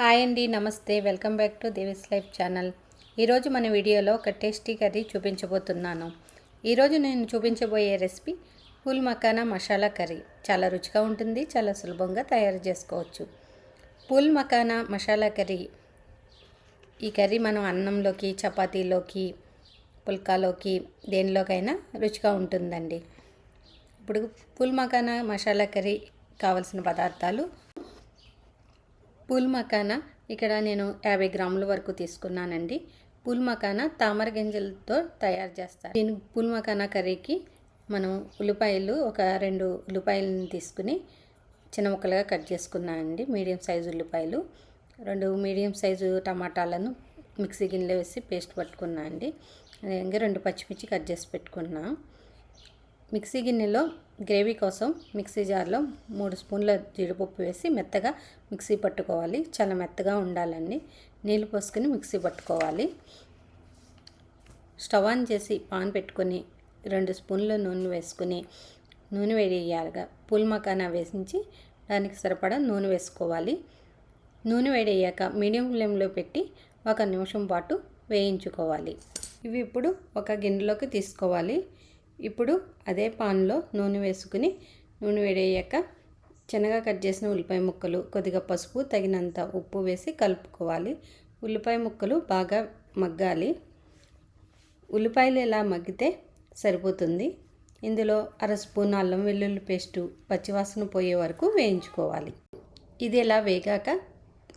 Hi అండి నమస్తే. Welcome back to Devi's life channel. ఈరోజు మన వీడియోలో ఒక టేస్టీ కర్రీ చూపించబోతున్నాను. ఈరోజు నేను చూపించబోయే రెసిపీ ఫుల్ మకానా మసాలా కర్రీ. చాలా రుచిగా ఉంటుంది చాలా సులభంగా తయారు చేసుకోవచ్చు. పూల్ మకానా మసాలా కర్రీ. ఈ కర్రీ మనం అన్నంలోకి చపాతీలోకి పుల్కాలోకి దేనిలోకైనా రుచిగా ఉంటుందండి. ఇప్పుడు పూల్ మకానా మసాలా కర్రీ కావలసిన పదార్థాలు పూల్ మకానా ఇక్కడ నేను యాభై గ్రాముల వరకు తీసుకున్నానండి. పూల్ మకానా తామర గింజలతో తయారు చేస్తారు. దీని పూల్ మకానా కర్రీకి మనం ఉల్లిపాయలు ఒక రెండు ఉల్లిపాయలను తీసుకుని చిన్న ముక్కలుగా కట్ చేసుకున్నానండి. మీడియం సైజు ఉల్లిపాయలు రెండు మీడియం సైజు టమాటాలను మిక్సీ గిన్నెలో వేసి పేస్ట్ పట్టుకున్నా అండి అదేవిధంగా రెండు పచ్చిమిర్చి కట్ చేసి పెట్టుకున్నా. మిక్సీ గిన్నెలో గ్రేవీ కోసం మిక్సీ జార్లో మూడు స్పూన్ల జీడిపప్పు వేసి మెత్తగా మిక్సీ పట్టుకోవాలి. చాలా మెత్తగా ఉండాలండి. నీళ్ళు పోసుకొని మిక్సీ పట్టుకోవాలి. స్టవ్ ఆన్ చేసి పాన్ పెట్టుకొని రెండు స్పూన్ల నూనె వేసుకుని నూనె వేడయ్యాక పూల్ మకానా వేసించి దానికి సరిపడా నూనె వేసుకోవాలి. నూనె వేడయ్యాక మీడియం ఫ్లేమ్లో పెట్టి ఒక నిమిషం పాటు వేయించుకోవాలి. ఇవి ఇప్పుడు ఒక గిన్నెలోకి తీసుకోవాలి. ఇప్పుడు అదే పాన్లో నూనె వేసుకుని నూనె వేడయ్యాక చిన్నగా కట్ చేసిన ఉల్లిపాయ ముక్కలు కొద్దిగా పసుపు తగినంత ఉప్పు వేసి కలుపుకోవాలి. ఉల్లిపాయ ముక్కలు బాగా మగ్గాలి. ఉల్లిపాయలు ఇలా మగ్గితే సరిపోతుంది. ఇందులో అర స్పూన్ అల్లం వెల్లుల్లి పేస్టు పచ్చివాసన పోయే వరకు వేయించుకోవాలి. ఇది ఇలా వేగాక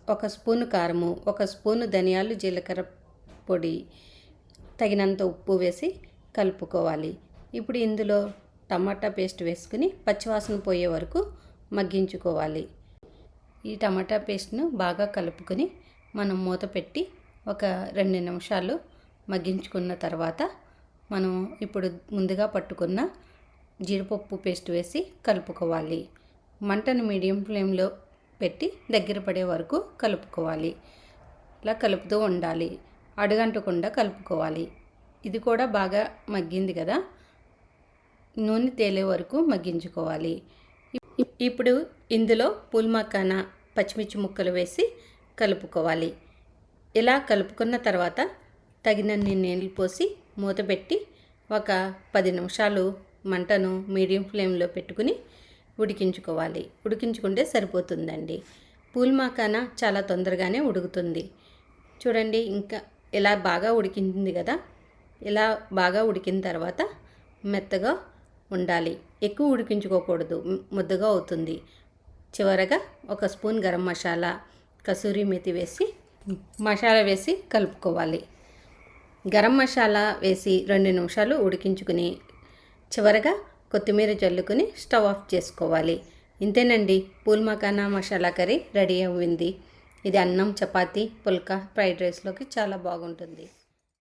ఒక స్పూను కారము ఒక స్పూను ధనియాలు జీలకర్ర పొడి తగినంత ఉప్పు వేసి కలుపుకోవాలి. ఇప్పుడు ఇందులో టమాటా పేస్ట్ వేసుకుని పచ్చివాసన పోయే వరకు మగ్గించుకోవాలి. ఈ టమాటా పేస్ట్ను బాగా కలుపుకొని మనం మూత పెట్టి ఒక రెండు నిమిషాలు మగ్గించుకున్న తర్వాత మనం ఇప్పుడు ముందుగా పట్టుకున్న జీడిపప్పు పేస్ట్ వేసి కలుపుకోవాలి. మంటను మీడియం ఫ్లేమ్లో పెట్టి దగ్గర పడే వరకు కలుపుకోవాలి. ఇలా కలుపుతూ ఉండాలి. అడుగంటకుండా కలుపుకోవాలి. ఇది కూడా బాగా మగ్గింది కదా? నూనె తేలే వరకు మగ్గించుకోవాలి. ఇప్పుడు ఇందులో పూల్ పచ్చిమిర్చి ముక్కలు వేసి కలుపుకోవాలి. ఇలా కలుపుకున్న తర్వాత తగినన్ని నీళ్ళు పోసి మూత పెట్టి ఒక పది నిమిషాలు మంటను మీడియం ఫ్లేమ్లో పెట్టుకుని ఉడికించుకోవాలి. ఉడికించుకుంటే సరిపోతుందండి. పూల్మాకాన చాలా తొందరగానే ఉడుకుతుంది. చూడండి ఇంకా ఇలా బాగా ఉడికింది కదా? ఇలా బాగా ఉడికిన తర్వాత మెత్తగా ఉండాలి. ఎక్కువ ఉడికించుకోకూడదు. ముద్దగా అవుతుంది. చివరగా ఒక స్పూన్ గరం మసాలా కసూరి మెతి వేసి మసాలా వేసి కలుపుకోవాలి. గరం మసాలా వేసి రెండు నిమిషాలు ఉడికించుకుని చివరగా కొత్తిమీర చల్లుకుని స్టవ్ ఆఫ్ చేసుకోవాలి. ఇంతేనండి. పూల్ మకానా మసాలా కర్రీ రెడీ అయింది. ఇది అన్నం చపాతీ పుల్కా ఫ్రైడ్ రైస్లోకి చాలా బాగుంటుంది.